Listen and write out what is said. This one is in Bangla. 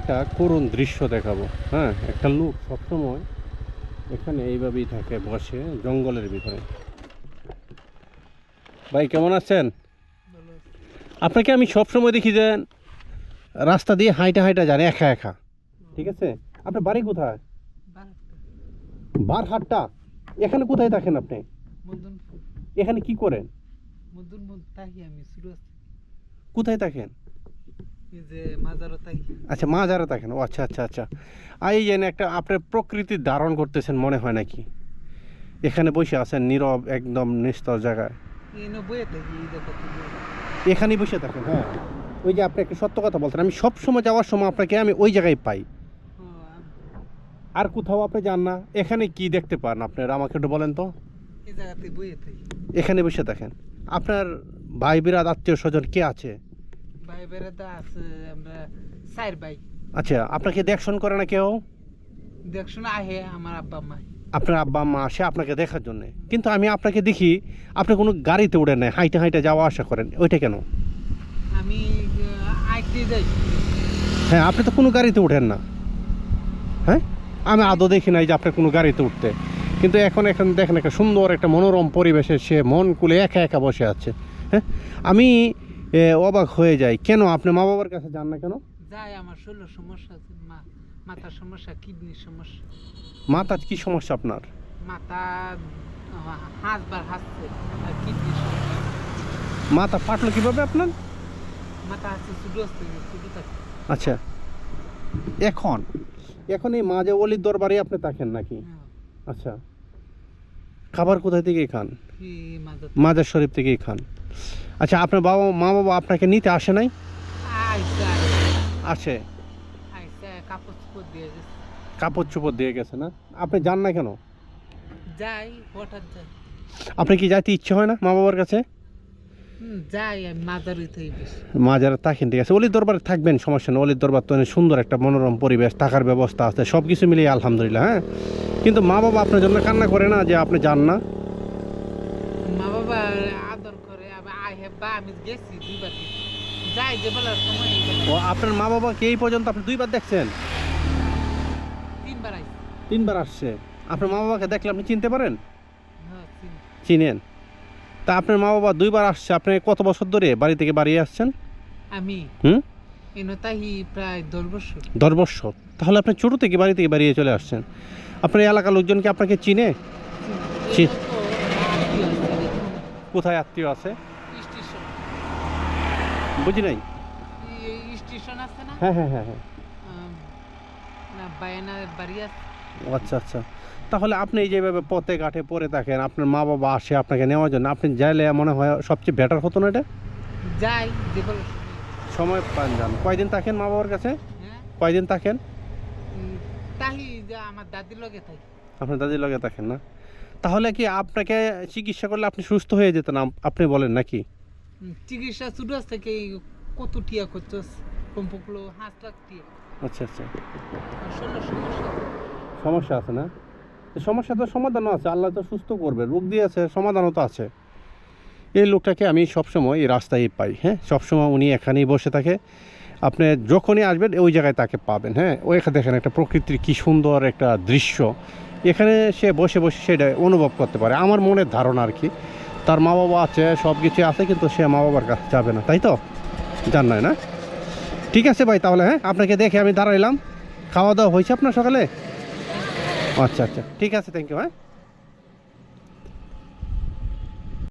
একটা করুণ দৃশ্য দেখাবো। হ্যাঁ একটা লোক সবসময় এখানে এইভাবেই থাকে বসে জঙ্গলের ভিতরে। ভাই কেমন আছেন? আপনাকে আমি সবসময় দেখি যে রাস্তা দিয়ে হাইটা হাইটা যান একা একা। ঠিক আছে? আপনার বাড়ি কোথায়? বারহাট্টা। এখানে কোথায় থাকেন আপনি? এখানে কি করেন? কোথায় থাকেন এই যে মাজারও তাহি আচ্ছা মা যারা থাকেন ও আচ্ছা আচ্ছা আচ্ছা। আর এই যেন একটা আপনার প্রকৃতির ধারণ করতেছেন মনে হয় নাকি? এখানে বসে আছেন নীরব একদম নিস্তর জায়গায়। এখানেই বসে থাকেন হ্যাঁ। ওই যে আপনি একটা সত্য কথা বলছেন আমি সব সময় যাওয়ার সময় আপনাকে আমি ওই জায়গায় পাই। আর কোথাও আপনি যান না এখানে কি দেখতে পান আপনার? আমাকে একটু বলেন তো। এখানে বসে থাকেন। আপনার ভাই বিরাট আত্মীয় স্বজন কে আছে? ভাই বেড়াতে আছে আমরা চার ভাই। আচ্ছা আপনাকে দেখশন করে না কেউ? দেখছ না আহে আমার আব্বা মা আপনার আব্বা মা আসে আপনাকে দেখার জন্য। কিন্তু আমি আপনাকে দেখি আপনি কোনো গাড়িতে উঠেন না হাইটে হাইটে যাওয়া আসা করেন ওইটা কেন? আমি আইতে যাই। হ্যাঁ আপনি তো কোনো গাড়িতে উঠেন না। হ্যাঁ? আমি আদৌ দেখি নাই যে আপনার কোনো গাড়িতে উঠতে। কিন্তু এখন এখন দেখেন একটা সুন্দর একটা মনোরম পরিবেশে সে মন কুলে একা একা বসে আছে। হ্যাঁ? আমি অবাক হয়ে যায়। কেন? আপনি মা বাবার কাছে যান না কেন? যাই আমার শরীর সমস্যা আছে। মা মাথার সমস্যা কিডনির সমস্যা। মাথার কি সমস্যা আপনার? মাথা হাঁসবার হাসছে আর কিডনির সমস্যা। মাথা ফাটলো কীভাবে আপনার? মাথা হাসছে শুধু আসতে শুধু থাকে। আচ্ছা। এখন এখন এই মাঝে অলির দরবারে আপনি থাকেন নাকি? হ্যাঁ, আচ্ছা। খাবার কোথায় থেকে খান? মাদার মাজার শরীফ থেকেই খান। আচ্ছা আপনার বাবা মা বাবা আপনাকে নিতে আসে নাই? আসে কাপড় চোপড় দিয়ে গেছে। না? আপনি যান না কেন? যাই হঠাৎ যাই। কি যাইতে ইচ্ছে হয় না মা বাবার কাছে? মাজারে থাকেন ঠিক আছে। অলির দরবারে থাকবেন সমস্যা নেই। অলির দরবার তো সুন্দর একটা মনোরম পরিবেশ থাকার ব্যবস্থা আছে সব কিছু মিলিয়ে আলহামদুলিল্লাহ হ্যাঁ? কিন্তু মা বাবা আপনার জন্য কান্না করে না যে আপনি যান না? মা বাবা আদর করে আমি গেছি দুইবার যাই যে বলার সময় ও আপনার মা বাবাকে এই পর্যন্ত আপনি দুইবার দেখছেন? তিনবার আইসি তিনবার আসছে। আপনার মা বাবাকে দেখলে আপনি চিনতে পারেন? হ্যাঁ চিনেন? তা আপনার মা বাবা দুইবার আসছে আপনি কত বছর ধরে বাড়ি থেকে বাড়ি আসছেন? আমি? হুম? এনে তাহি প্রায় দশ বছর। দশ বছর। তাহলে আপনি ছোটো থেকে বাড়ি থেকে বাড়িয়ে চলে আসছেন। আপনার এলাকার লোকজন কি আপনাকে চিনে? কোথায় আত্মীয় আছে? স্টেশন। বুঝি নাই? স্টেশন আছে না? হ্যাঁ হ্যাঁ হ্যাঁ হ্যাঁ। আম, না বায়ানার বাড়ি আছে। আচ্ছা আচ্ছা। তাহলে আপনি এই যেভাবে পথে ঘাটে পড়ে থাকেন আপনার মা বাবা আসে আপনাকে নেওয়ার জন্য আপনি যাইলে মনে হয় সবচেয়ে বেটার হতো না এটা? যাই সময়। পান যান। কয়দিন থাকেন মা বাবার কাছে? হ্যাঁ। কয়দিন থাকেন? আমার দাদির লগে থাকি। আপনার দাদির লগে থাকেন না? তাহলে কি আপনাকে চিকিৎসা করলে আপনি সুস্থ হয়ে যেতেন আপ- আপনি বলেন নাকি? চিকিৎসা শুরু আছে থেকে কত টিয়া করছস কমপক্ষে হাঁস লাখ টিয়া আচ্ছা আচ্ছা সমস্যা আছে না? সমস্যা তো সমাধানও আছে, আল্লাহ তো সুস্থ করবে, রোগ দিয়েছে, সমাধানও তো আছে। এই লোকটাকে আমি সবসময় এই রাস্তায় পাই হ্যাঁ? সবসময় উনি এখানেই বসে থাকে। আপনি যখনই আসবেন, ওই জায়গায় তাকে পাবেন হ্যাঁ? ওই দেখেন একটা প্রকৃতির কী সুন্দর একটা দৃশ্য। এখানে সে বসে বসে সেটা অনুভব করতে পারে। আমার মনের ধারণা আর কি, তার মা বাবা আছে সব কিছু আছে, কিন্তু সে মা বাবার কাছে যাবে না, তাই তো? জান না? ঠিক আছে ভাই, তাহলে হ্যাঁ? আপনাকে দেখে আমি দাঁড়াইলাম। খাওয়া দাওয়া হয়েছে আপনার সকালে? আচ্ছা আচ্ছা। ঠিক আছে থ্যাংক ইউ হ্যাঁ?